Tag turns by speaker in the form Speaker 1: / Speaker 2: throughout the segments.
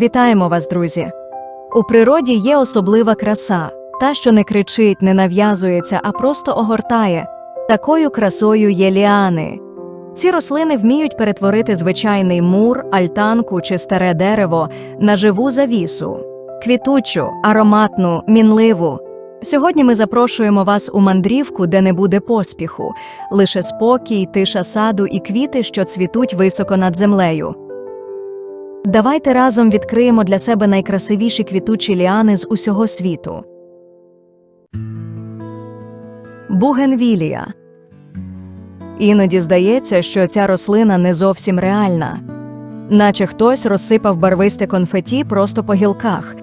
Speaker 1: Вітаємо вас, друзі! У природі є особлива краса, та, що не кричить, не нав'язується, а просто огортає. Такою красою є ліани. Ці рослини вміють перетворити звичайний мур, альтанку чи старе дерево на живу завісу, квітучу, ароматну, мінливу. Сьогодні ми запрошуємо вас у мандрівку, де не буде поспіху, лише спокій, тиша саду і квіти, що цвітуть високо над землею. Давайте разом відкриємо для себе найкрасивіші квітучі ліани з усього світу. Бугенвілія. Іноді здається, що ця рослина не зовсім реальна, наче хтось розсипав барвисте конфеті просто по гілках.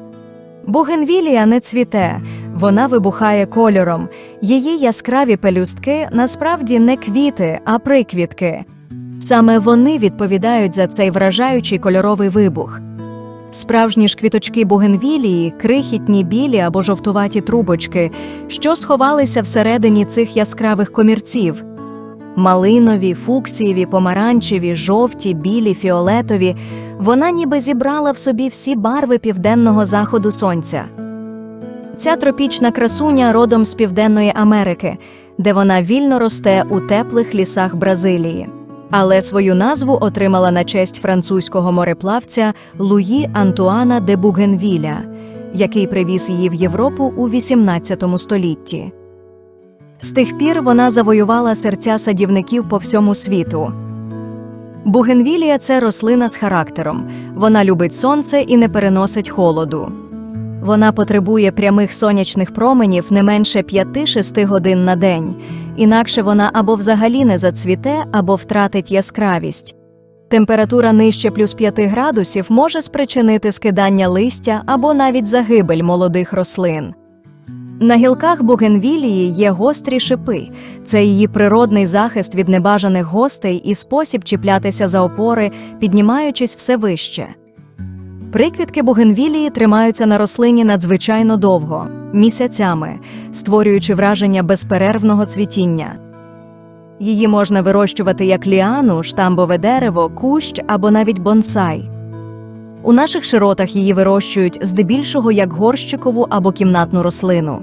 Speaker 1: Бугенвілія не цвіте, вона вибухає кольором. Її яскраві пелюстки насправді не квіти, а приквітки. Саме вони відповідають за цей вражаючий кольоровий вибух. Справжні ж квіточки бугенвілії крихітні білі або жовтуваті трубочки, що сховалися всередині цих яскравих комірців. Малинові, фуксієві, помаранчеві, жовті, білі, фіолетові. Вона ніби зібрала в собі всі барви південного заходу сонця. Ця тропічна красуня родом з Південної Америки, де вона вільно росте у теплих лісах Бразилії. Але свою назву отримала на честь французького мореплавця Луї Антуана де Бугенвіля, який привіз її в Європу у XVIII столітті. З тих пір вона завоювала серця садівників по всьому світу. Бугенвілія це рослина з характером. Вона любить сонце і не переносить холоду. Вона потребує прямих сонячних променів не менше 5-6 годин на день, інакше вона або взагалі не зацвіте, або втратить яскравість. Температура нижче плюс 5 градусів може спричинити скидання листя або навіть загибель молодих рослин. На гілках бугенвілії є гострі шипи. Це її природний захист від небажаних гостей і спосіб чіплятися за опори, піднімаючись все вище. Приквітки бугенвілії тримаються на рослині надзвичайно довго місяцями, створюючи враження безперервного цвітіння. Її можна вирощувати як ліану, штамбове дерево, кущ або навіть бонсай. У наших широтах її вирощують здебільшого як горщикову або кімнатну рослину.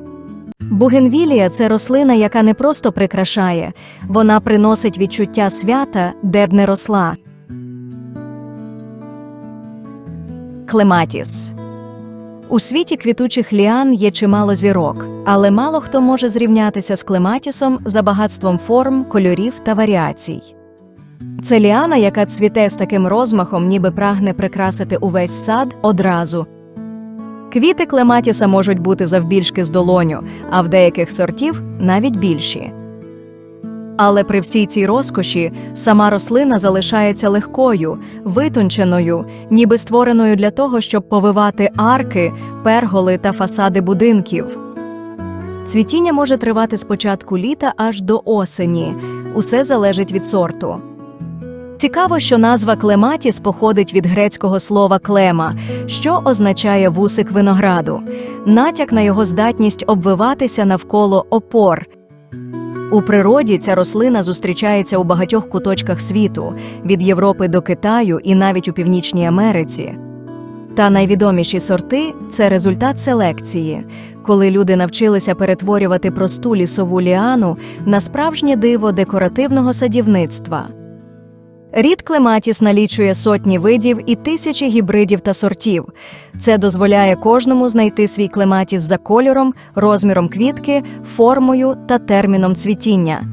Speaker 1: Бугенвілія це рослина, яка не просто прикрашає, вона приносить відчуття свята, де б не росла. Клематіс у світі квітучих ліан є чимало зірок, але мало хто може зрівнятися з клематісом за багатством форм, кольорів та варіацій. Це ліана, яка цвіте з таким розмахом, ніби прагне прикрасити увесь сад одразу. Квіти клематіса можуть бути завбільшки з долоню, а в деяких сортів навіть більші. Але при всій цій розкоші сама рослина залишається легкою, витонченою, ніби створеною для того, щоб повивати арки, перголи та фасади будинків. Цвітіння може тривати з початку літа аж до осені. Усе залежить від сорту. Цікаво, що назва клематіс походить від грецького слова клема, що означає вусик винограду, натяк на його здатність обвиватися навколо опор. У природі ця рослина зустрічається у багатьох куточках світу від Європи до Китаю і навіть у Північній Америці. Та найвідоміші сорти це результат селекції, коли люди навчилися перетворювати просту лісову ліану на справжнє диво декоративного садівництва. Рід клематіс налічує сотні видів і тисячі гібридів та сортів. Це дозволяє кожному знайти свій клематіс за кольором, розміром квітки, формою та терміном цвітіння.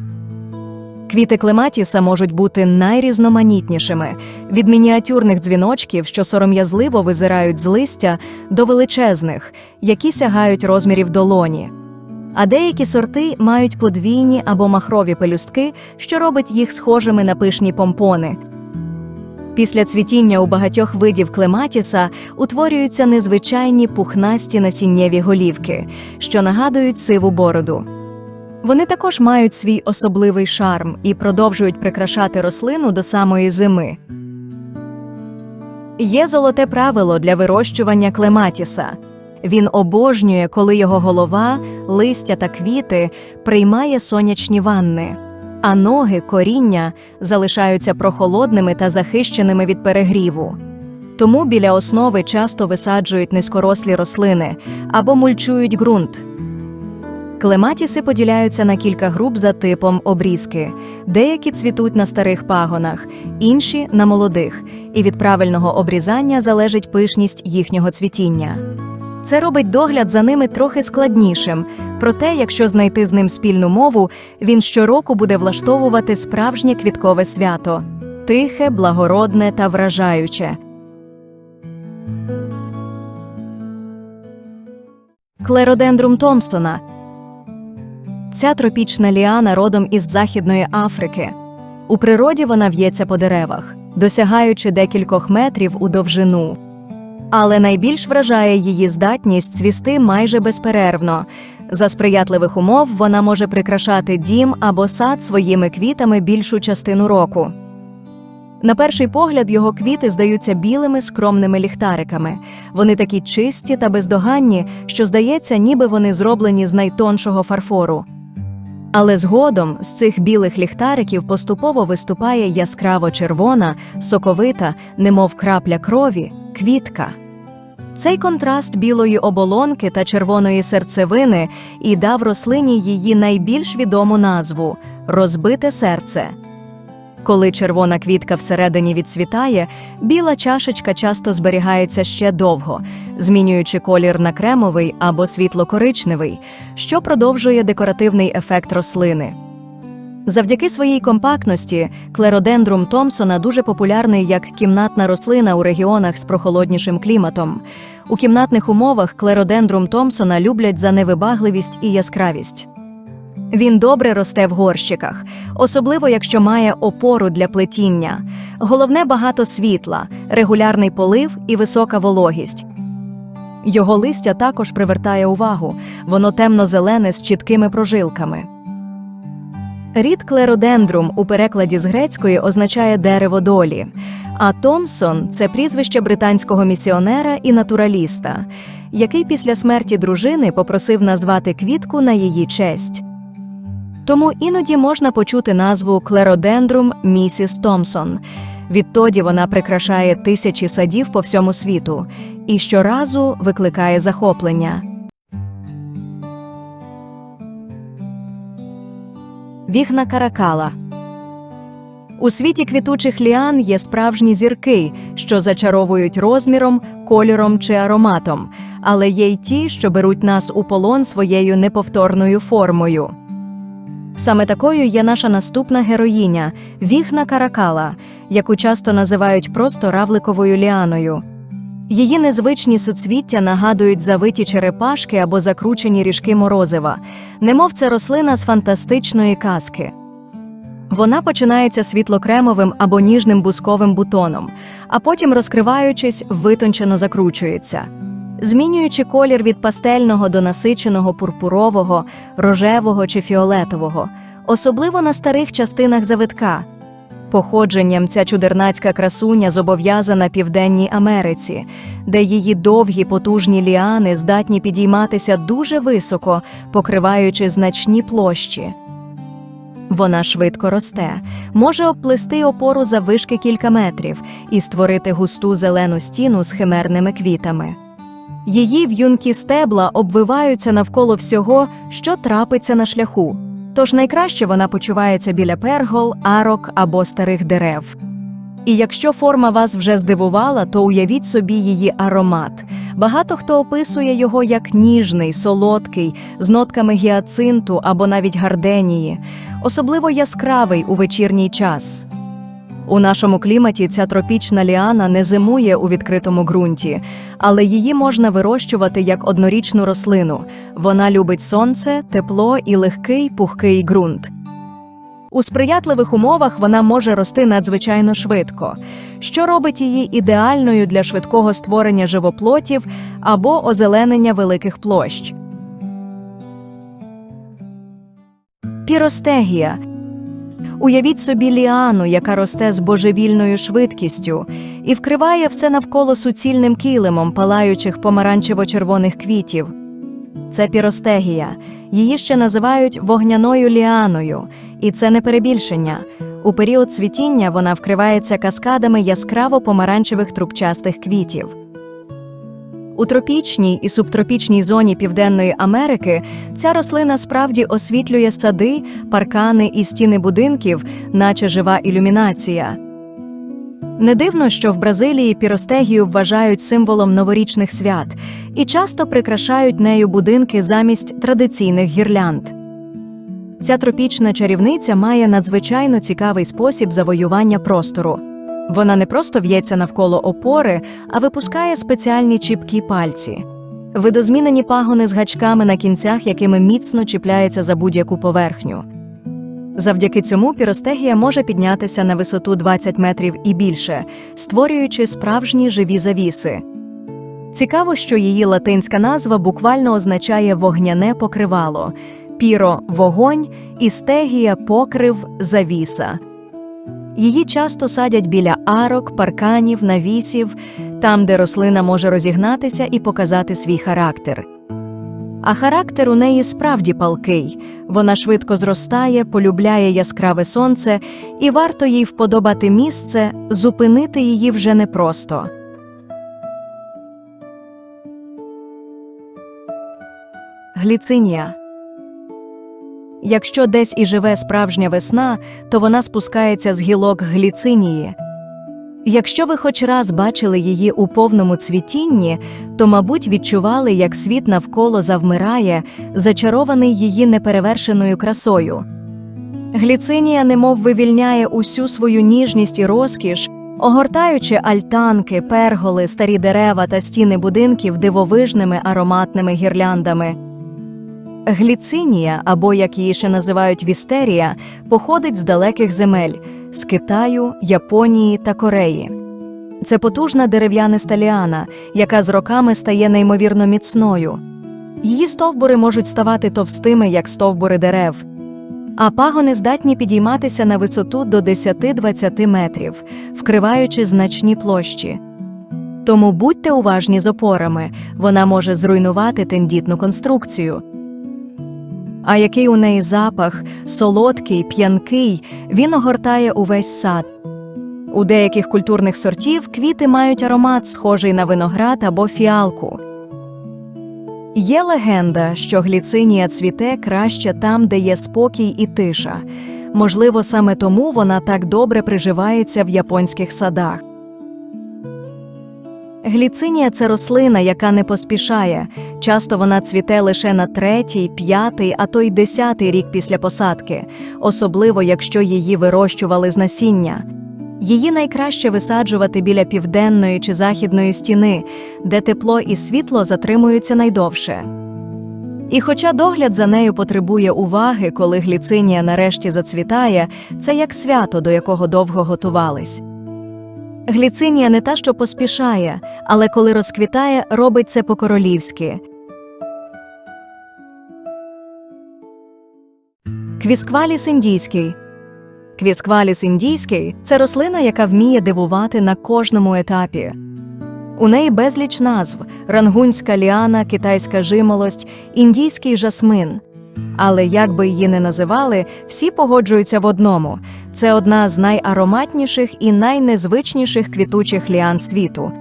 Speaker 1: Квіти клематіса можуть бути найрізноманітнішими від мініатюрних дзвіночків, що сором'язливо визирають з листя, до величезних, які сягають розмірів долоні. А деякі сорти мають подвійні або махрові пелюстки, що робить їх схожими на пишні помпони. Після цвітіння у багатьох видів клематіса утворюються незвичайні пухнасті насіннєві голівки, що нагадують сиву бороду. Вони також мають свій особливий шарм і продовжують прикрашати рослину до самої зими. Є золоте правило для вирощування клематіса. Він обожнює, коли його голова, листя та квіти приймає сонячні ванни, а ноги, коріння залишаються прохолодними та захищеними від перегріву. Тому біля основи часто висаджують низькорослі рослини або мульчують ґрунт. Клематіси поділяються на кілька груп за типом обрізки. Деякі цвітуть на старих пагонах, інші на молодих, і від правильного обрізання залежить пишність їхнього цвітіння. Це робить догляд за ними трохи складнішим, проте, якщо знайти з ним спільну мову, він щороку буде влаштовувати справжнє квіткове свято тихе, благородне та вражаюче. Клеродендрум Томпсона Ця тропічна ліана родом із Західної Африки. У природі вона в'ється по деревах, досягаючи декількох метрів у довжину. Але найбільш вражає її здатність цвісти майже безперервно. За сприятливих умов вона може прикрашати дім або сад своїми квітами більшу частину року. На перший погляд його квіти здаються білими скромними ліхтариками. Вони такі чисті та бездоганні, що здається, ніби вони зроблені з найтоншого фарфору. Але згодом з цих білих ліхтариків поступово виступає яскраво червона, соковита, немов крапля крові, квітка. Цей контраст білої оболонки та червоної серцевини і дав рослині її найбільш відому назву розбите серце. Коли червона квітка всередині відцвітає, біла чашечка часто зберігається ще довго, змінюючи колір на кремовий або світло-коричневий, що продовжує декоративний ефект рослини. Завдяки своїй компактності клеродендрум Томпсона дуже популярний як кімнатна рослина у регіонах з прохолоднішим кліматом. У кімнатних умовах клеродендрум Томпсона люблять за невибагливість і яскравість. Він добре росте в горщиках, особливо якщо має опору для плетіння. Головне багато світла, регулярний полив і висока вологість. Його листя також привертає увагу, воно темно-зелене з чіткими прожилками. Рід клеродендрум у перекладі з грецької означає дерево долі, а Томпсон це прізвище британського місіонера і натураліста, який після смерті дружини попросив назвати квітку на її честь. Тому іноді можна почути назву клеродендрум місіс Томпсон. Відтоді вона прикрашає тисячі садів по всьому світу і щоразу викликає захоплення. Вігна каракала у світі квітучих ліан є справжні зірки, що зачаровують розміром, кольором чи ароматом, але є й ті, що беруть нас у полон своєю неповторною формою. Саме такою є наша наступна героїня Вігна Каракала, яку часто називають просто равликовою ліаною. Її незвичні суцвіття нагадують завиті черепашки або закручені ріжки морозива, немов це рослина з фантастичної казки. Вона починається світлокремовим або ніжним бусковим бутоном, а потім, розкриваючись, витончено закручується змінюючи колір від пастельного до насиченого пурпурового, рожевого чи фіолетового, особливо на старих частинах завитка. Походженням ця чудернацька красуня зобов'язана Південній Америці, де її довгі потужні ліани здатні підійматися дуже високо, покриваючи значні площі. Вона швидко росте, може обплести опору за вишки кілька метрів і створити густу зелену стіну з химерними квітами. Її в'юнкі стебла обвиваються навколо всього, що трапиться на шляху. Тож найкраще вона почувається біля пергол, арок або старих дерев. І якщо форма вас вже здивувала, то уявіть собі її аромат. Багато хто описує його як ніжний, солодкий, з нотками гіацинту або навіть гарденії, особливо яскравий у вечірній час. У нашому кліматі ця тропічна ліана не зимує у відкритому ґрунті, але її можна вирощувати як однорічну рослину. Вона любить сонце, тепло і легкий пухкий ґрунт. У сприятливих умовах вона може рости надзвичайно швидко, що робить її ідеальною для швидкого створення живоплотів або озеленення великих площ. Піростегія Уявіть собі ліану, яка росте з божевільною швидкістю, і вкриває все навколо суцільним килимом палаючих помаранчево-червоних квітів. Це піростегія. Її ще називають вогняною ліаною, і це не перебільшення. У період цвітіння вона вкривається каскадами яскраво помаранчевих трубчастих квітів. У тропічній і субтропічній зоні Південної Америки ця рослина справді освітлює сади, паркани і стіни будинків, наче жива ілюмінація. Не дивно, що в Бразилії піростегію вважають символом новорічних свят і часто прикрашають нею будинки замість традиційних гірлянд. Ця тропічна чарівниця має надзвичайно цікавий спосіб завоювання простору. Вона не просто в'ється навколо опори, а випускає спеціальні чіпкі пальці. Видозмінені пагони з гачками на кінцях, якими міцно чіпляється за будь-яку поверхню. Завдяки цьому піростегія може піднятися на висоту 20 метрів і більше, створюючи справжні живі завіси. Цікаво, що її латинська назва буквально означає вогняне покривало, піро вогонь і стегія покрив завіса. Її часто садять біля арок, парканів, навісів, там, де рослина може розігнатися і показати свій характер. А характер у неї справді палкий. Вона швидко зростає, полюбляє яскраве сонце, і варто їй вподобати місце, зупинити її вже непросто. Гліцинія Якщо десь і живе справжня весна, то вона спускається з гілок гліцинії. Якщо ви хоч раз бачили її у повному цвітінні, то, мабуть, відчували, як світ навколо завмирає, зачарований її неперевершеною красою. Гліцинія немов вивільняє усю свою ніжність і розкіш, огортаючи альтанки, перголи, старі дерева та стіни будинків дивовижними ароматними гірляндами. Гліцинія, або як її ще називають вістерія, походить з далеких земель з Китаю, Японії та Кореї. Це потужна дерев'яниста ліана, яка з роками стає неймовірно міцною. Її стовбури можуть ставати товстими, як стовбури дерев, а пагони здатні підійматися на висоту до 10-20 метрів, вкриваючи значні площі. Тому будьте уважні з опорами, вона може зруйнувати тендітну конструкцію. А який у неї запах, солодкий, п'янкий, він огортає увесь сад. У деяких культурних сортів квіти мають аромат, схожий на виноград або фіалку. Є легенда, що гліцинія цвіте краще там, де є спокій і тиша. Можливо, саме тому вона так добре приживається в японських садах. Гліцинія це рослина, яка не поспішає. Часто вона цвіте лише на третій, п'ятий, а то й десятий рік після посадки, особливо якщо її вирощували з насіння. Її найкраще висаджувати біля південної чи західної стіни, де тепло і світло затримуються найдовше. І хоча догляд за нею потребує уваги, коли гліцинія нарешті зацвітає, це як свято, до якого довго готувались. Гліцинія не та, що поспішає, але коли розквітає, робить це по-королівськи. Квіскваліс індійський. Квіскваліс індійський це рослина, яка вміє дивувати на кожному етапі. У неї безліч назв: рангунська ліана, китайська жимолость, індійський жасмин. Але як би її не називали, всі погоджуються в одному: це одна з найароматніших і найнезвичніших квітучих ліан світу.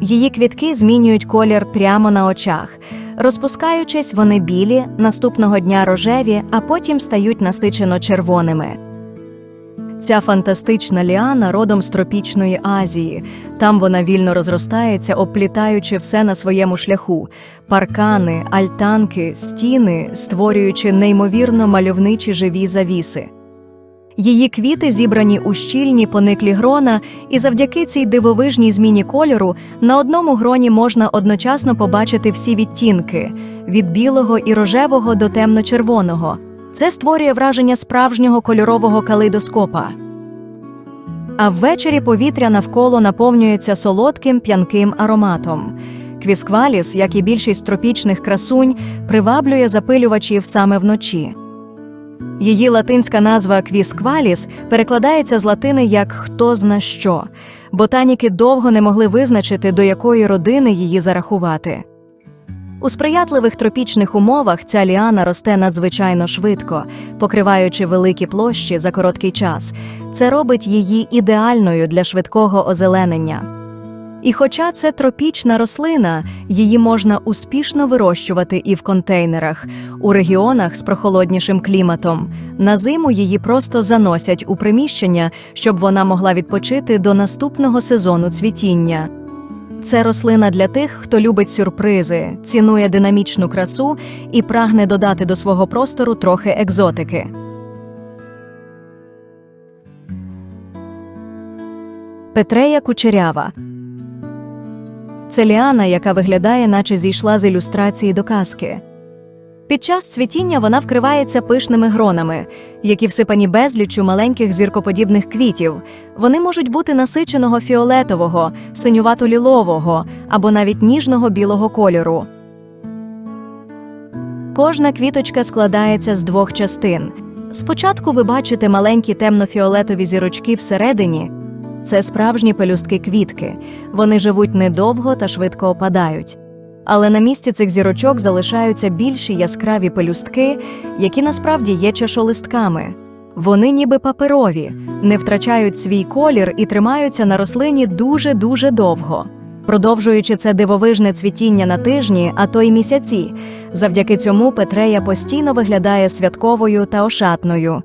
Speaker 1: Її квітки змінюють колір прямо на очах. Розпускаючись, вони білі, наступного дня рожеві, а потім стають насичено червоними. Ця фантастична ліана родом з тропічної Азії. Там вона вільно розростається, обплітаючи все на своєму шляху: паркани, альтанки, стіни, створюючи неймовірно мальовничі живі завіси. Її квіти зібрані у щільні пониклі грона, і завдяки цій дивовижній зміні кольору на одному гроні можна одночасно побачити всі відтінки від білого і рожевого до темно-червоного. Це створює враження справжнього кольорового калейдоскопа. А ввечері повітря навколо наповнюється солодким п'янким ароматом. Квіскваліс, як і більшість тропічних красунь, приваблює запилювачів саме вночі. Її латинська назва квіскваліс перекладається з латини як хто зна що. Ботаніки довго не могли визначити, до якої родини її зарахувати. У сприятливих тропічних умовах ця ліана росте надзвичайно швидко, покриваючи великі площі за короткий час. Це робить її ідеальною для швидкого озеленення. І хоча це тропічна рослина, її можна успішно вирощувати і в контейнерах, у регіонах з прохолоднішим кліматом. На зиму її просто заносять у приміщення, щоб вона могла відпочити до наступного сезону цвітіння. Це рослина для тих, хто любить сюрпризи, цінує динамічну красу і прагне додати до свого простору трохи екзотики. Петрея кучерява це ліана, яка виглядає, наче зійшла з ілюстрації до казки. Під час цвітіння вона вкривається пишними гронами, які всипані безліччю маленьких зіркоподібних квітів. Вони можуть бути насиченого фіолетового, синювато-лілового або навіть ніжного білого кольору. Кожна квіточка складається з двох частин. Спочатку ви бачите маленькі темно-фіолетові зірочки всередині. Це справжні пелюстки квітки. Вони живуть недовго та швидко опадають. Але на місці цих зірочок залишаються більші яскраві пелюстки, які насправді є чашолистками. Вони ніби паперові, не втрачають свій колір і тримаються на рослині дуже-дуже довго, продовжуючи це дивовижне цвітіння на тижні, а то й місяці. Завдяки цьому Петрея постійно виглядає святковою та ошатною.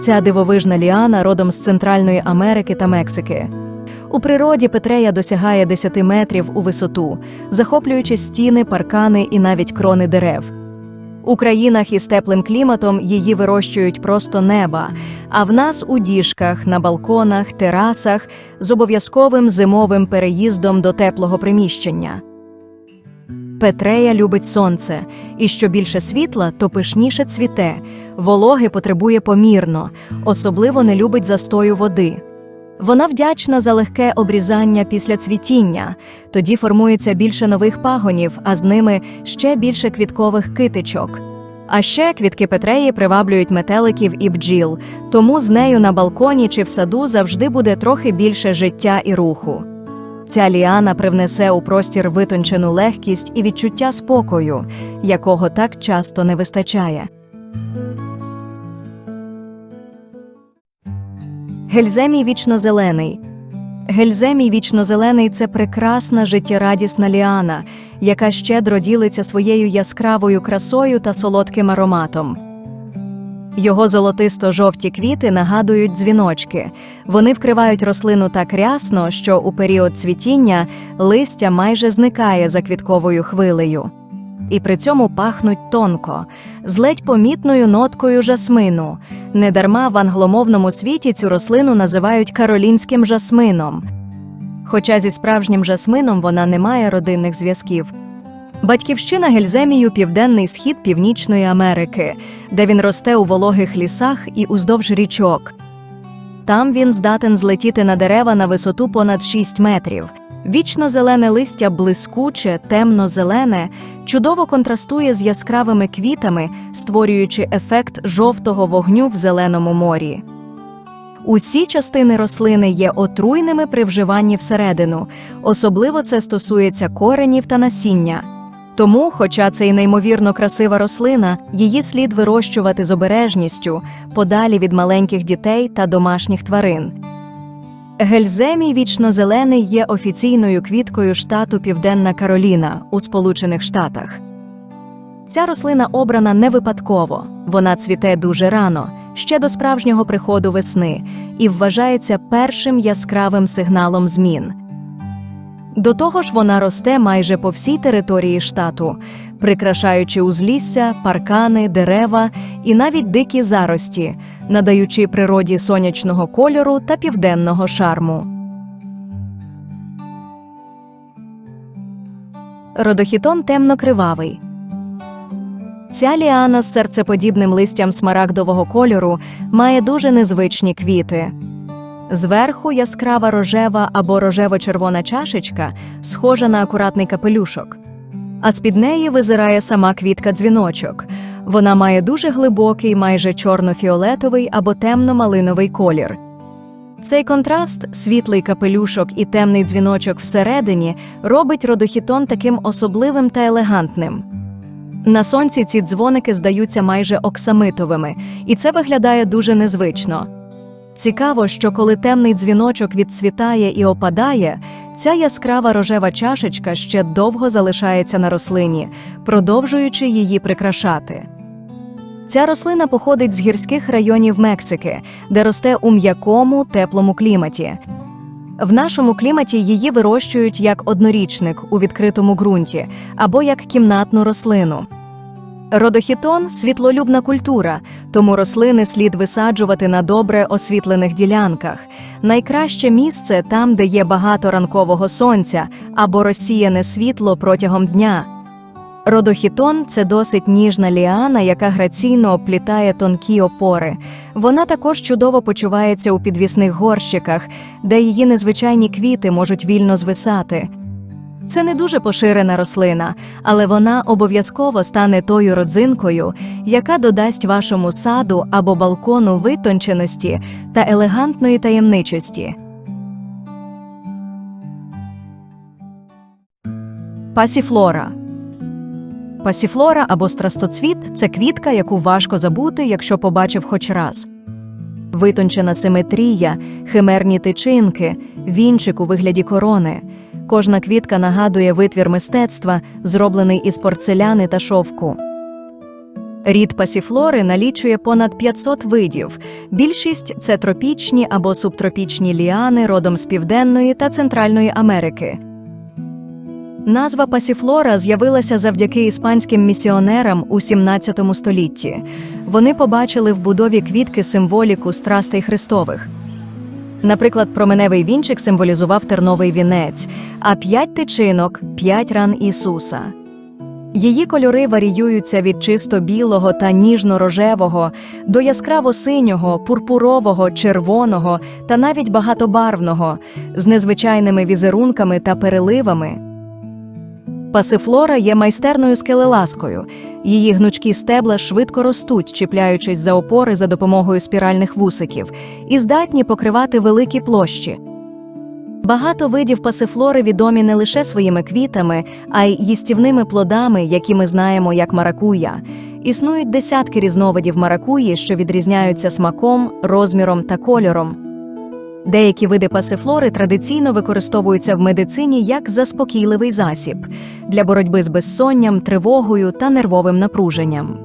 Speaker 1: Ця дивовижна ліана родом з Центральної Америки та Мексики. У природі Петрея досягає 10 метрів у висоту, захоплюючи стіни, паркани і навіть крони дерев. У країнах із теплим кліматом її вирощують просто неба, а в нас у діжках, на балконах, терасах з обов'язковим зимовим переїздом до теплого приміщення. Петрея любить сонце, і що більше світла, то пишніше цвіте. Вологи потребує помірно, особливо не любить застою води. Вона вдячна за легке обрізання після цвітіння, тоді формується більше нових пагонів, а з ними ще більше квіткових китичок. А ще квітки Петреї приваблюють метеликів і бджіл, тому з нею на балконі чи в саду завжди буде трохи більше життя і руху. Ця ліана привнесе у простір витончену легкість і відчуття спокою, якого так часто не вистачає. Гельземій вічнозелений. Гельземій вічнозелений це прекрасна життєрадісна ліана, яка щедро ділиться своєю яскравою красою та солодким ароматом. Його золотисто-жовті квіти нагадують дзвіночки. Вони вкривають рослину так рясно, що у період цвітіння листя майже зникає за квітковою хвилею. І при цьому пахнуть тонко, з ледь помітною ноткою жасмину. Недарма в англомовному світі цю рослину називають каролінським жасмином. Хоча зі справжнім жасмином вона не має родинних зв'язків. Батьківщина гельземію південний схід Північної Америки, де він росте у вологих лісах і уздовж річок. Там він здатен злетіти на дерева на висоту понад 6 метрів. Вічно зелене листя блискуче, темно-зелене, чудово контрастує з яскравими квітами, створюючи ефект жовтого вогню в зеленому морі. Усі частини рослини є отруйними при вживанні всередину, особливо це стосується коренів та насіння. Тому, хоча це й неймовірно красива рослина, її слід вирощувати з обережністю, подалі від маленьких дітей та домашніх тварин. Гельземій вічнозелений є офіційною квіткою штату Південна Кароліна у Сполучених Штатах. Ця рослина обрана не випадково, вона цвіте дуже рано, ще до справжнього приходу весни, і вважається першим яскравим сигналом змін. До того ж, вона росте майже по всій території штату, прикрашаючи узлісся, паркани, дерева і навіть дикі зарості, надаючи природі сонячного кольору та південного шарму. Родохітон темно-кривавий. Ця ліана з серцеподібним листям смарагдового кольору має дуже незвичні квіти. Зверху яскрава рожева або рожево-червона чашечка, схожа на акуратний капелюшок. А з-під неї визирає сама квітка дзвіночок. Вона має дуже глибокий, майже чорно-фіолетовий або темно-малиновий колір. Цей контраст, світлий капелюшок і темний дзвіночок всередині, робить родохітон таким особливим та елегантним. На сонці ці дзвоники здаються майже оксамитовими, і це виглядає дуже незвично. Цікаво, що коли темний дзвіночок відцвітає і опадає, ця яскрава рожева чашечка ще довго залишається на рослині, продовжуючи її прикрашати. Ця рослина походить з гірських районів Мексики, де росте у м'якому теплому кліматі. В нашому кліматі її вирощують як однорічник у відкритому ґрунті або як кімнатну рослину. Родохітон світлолюбна культура, тому рослини слід висаджувати на добре освітлених ділянках. Найкраще місце там, де є багато ранкового сонця або розсіяне світло протягом дня. Родохітон це досить ніжна ліана, яка граційно оплітає тонкі опори. Вона також чудово почувається у підвісних горщиках, де її незвичайні квіти можуть вільно звисати. Це не дуже поширена рослина, але вона обов'язково стане тою родзинкою, яка додасть вашому саду або балкону витонченості та елегантної таємничості. Пасіфлора Пасіфлора або страстоцвіт це квітка, яку важко забути, якщо побачив хоч раз. Витончена симетрія, химерні тичинки, вінчик у вигляді корони. Кожна квітка нагадує витвір мистецтва, зроблений із порцеляни та шовку. Рід пасіфлори налічує понад 500 видів. Більшість це тропічні або субтропічні ліани родом з Південної та Центральної Америки. Назва пасіфлора з'явилася завдяки іспанським місіонерам у 17 столітті. Вони побачили в будові квітки символіку страстей Христових. Наприклад, променевий вінчик символізував терновий вінець, а п'ять тичинок п'ять ран Ісуса. Її кольори варіюються від чисто білого та ніжно-рожевого до яскраво синього, пурпурового, червоного та навіть багатобарвного, з незвичайними візерунками та переливами. Пасифлора є майстерною скелеласкою. Її гнучкі стебла швидко ростуть, чіпляючись за опори за допомогою спіральних вусиків, і здатні покривати великі площі. Багато видів пасифлори відомі не лише своїми квітами, а й їстівними плодами, які ми знаємо як маракуя. Існують десятки різновидів маракуї, що відрізняються смаком, розміром та кольором. Деякі види пасифлори традиційно використовуються в медицині як заспокійливий засіб для боротьби з безсонням, тривогою та нервовим напруженням.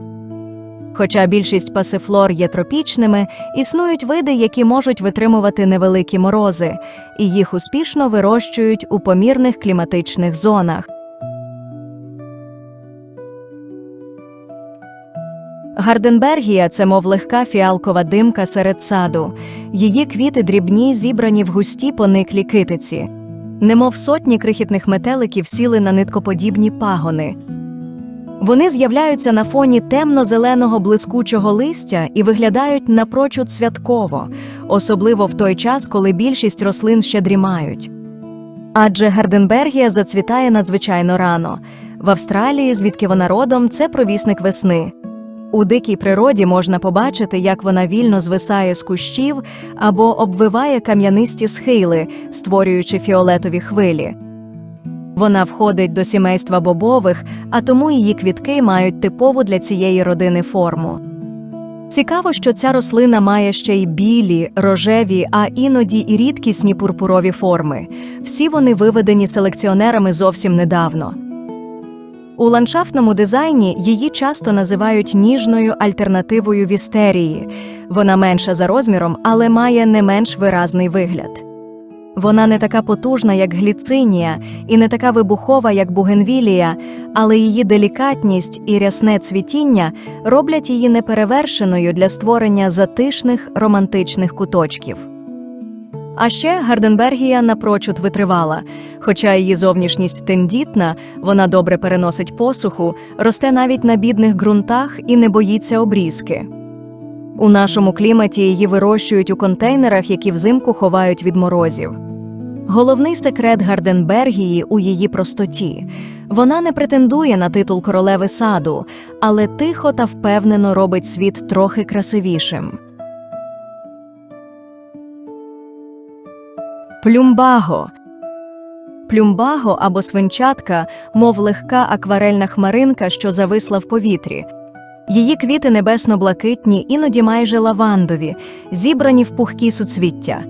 Speaker 1: Хоча більшість пасифлор є тропічними, існують види, які можуть витримувати невеликі морози, і їх успішно вирощують у помірних кліматичних зонах. Гарденбергія це мов легка фіалкова димка серед саду. Її квіти дрібні, зібрані в густі пониклі китиці. Немов сотні крихітних метеликів сіли на ниткоподібні пагони. Вони з'являються на фоні темно-зеленого блискучого листя і виглядають напрочуд святково, особливо в той час, коли більшість рослин ще дрімають. Адже Гарденбергія зацвітає надзвичайно рано. В Австралії, звідки вона родом, це провісник весни. У дикій природі можна побачити, як вона вільно звисає з кущів або обвиває кам'янисті схили, створюючи фіолетові хвилі. Вона входить до сімейства бобових, а тому її квітки мають типову для цієї родини форму. Цікаво, що ця рослина має ще й білі, рожеві, а іноді і рідкісні пурпурові форми. Всі вони виведені селекціонерами зовсім недавно. У ландшафтному дизайні її часто називають ніжною альтернативою вістерії. Вона менша за розміром, але має не менш виразний вигляд. Вона не така потужна, як гліцинія, і не така вибухова, як бугенвілія, але її делікатність і рясне цвітіння роблять її неперевершеною для створення затишних романтичних куточків. А ще Гарденбергія напрочуд витривала. Хоча її зовнішність тендітна, вона добре переносить посуху, росте навіть на бідних ґрунтах і не боїться обрізки. У нашому кліматі її вирощують у контейнерах, які взимку ховають від морозів. Головний секрет Гарденбергії у її простоті. Вона не претендує на титул королеви саду, але тихо та впевнено робить світ трохи красивішим. Плюмбаго. Плюмбаго або свинчатка, мов легка акварельна хмаринка, що зависла в повітрі. Її квіти небесно-блакитні, іноді майже лавандові, зібрані в пухкі суцвіття.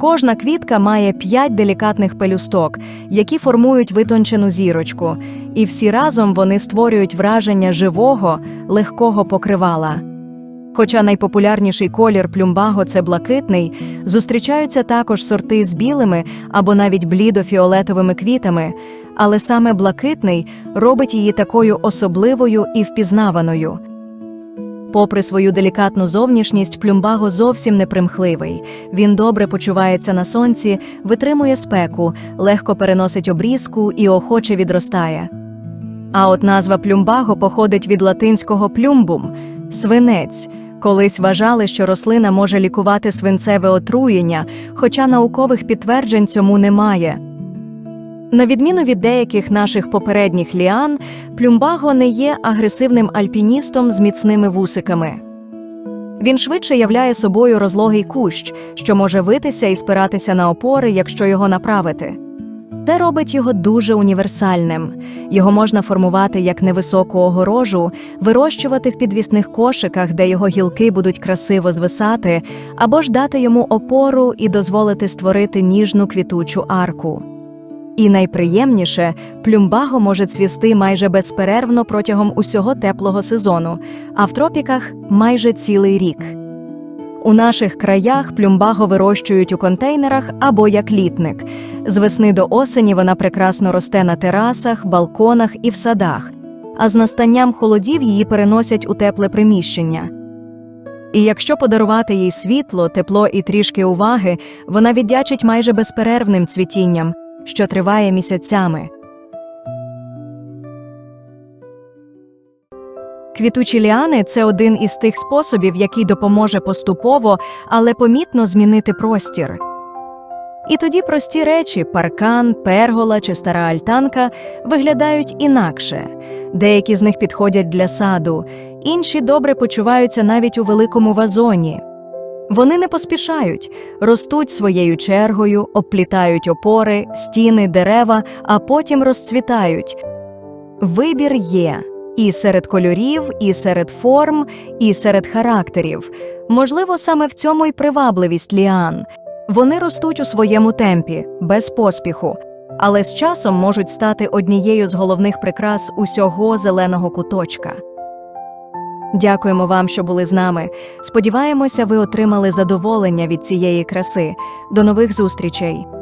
Speaker 1: Кожна квітка має п'ять делікатних пелюсток, які формують витончену зірочку, і всі разом вони створюють враження живого, легкого покривала. Хоча найпопулярніший колір плюмбаго це блакитний, зустрічаються також сорти з білими або навіть блідо-фіолетовими квітами, але саме блакитний робить її такою особливою і впізнаваною. Попри свою делікатну зовнішність, плюмбаго зовсім не примхливий. Він добре почувається на сонці, витримує спеку, легко переносить обрізку і охоче відростає. А от назва плюмбаго походить від латинського плюмбум свинець. Колись вважали, що рослина може лікувати свинцеве отруєння, хоча наукових підтверджень цьому немає. На відміну від деяких наших попередніх ліан, плюмбаго не є агресивним альпіністом з міцними вусиками. Він швидше являє собою розлогий кущ, що може витися і спиратися на опори, якщо його направити. Це робить його дуже універсальним. Його можна формувати як невисоку огорожу, вирощувати в підвісних кошиках, де його гілки будуть красиво звисати, або ж дати йому опору і дозволити створити ніжну квітучу арку. І найприємніше, плюмбаго може цвісти майже безперервно протягом усього теплого сезону, а в тропіках майже цілий рік. У наших краях плюмбаго вирощують у контейнерах або як літник. З весни до осені вона прекрасно росте на терасах, балконах і в садах, а з настанням холодів її переносять у тепле приміщення. І якщо подарувати їй світло, тепло і трішки уваги, вона віддячить майже безперервним цвітінням, що триває місяцями. Квітучі ліани це один із тих способів, який допоможе поступово, але помітно змінити простір. І тоді прості речі паркан, пергола чи стара альтанка виглядають інакше. Деякі з них підходять для саду, інші добре почуваються навіть у великому вазоні. Вони не поспішають, ростуть своєю чергою, обплітають опори, стіни, дерева, а потім розцвітають. Вибір є і серед кольорів, і серед форм, і серед характерів. Можливо, саме в цьому й привабливість ліан. Вони ростуть у своєму темпі, без поспіху, але з часом можуть стати однією з головних прикрас усього зеленого куточка. Дякуємо вам, що були з нами. Сподіваємося, ви отримали задоволення від цієї краси. До нових зустрічей!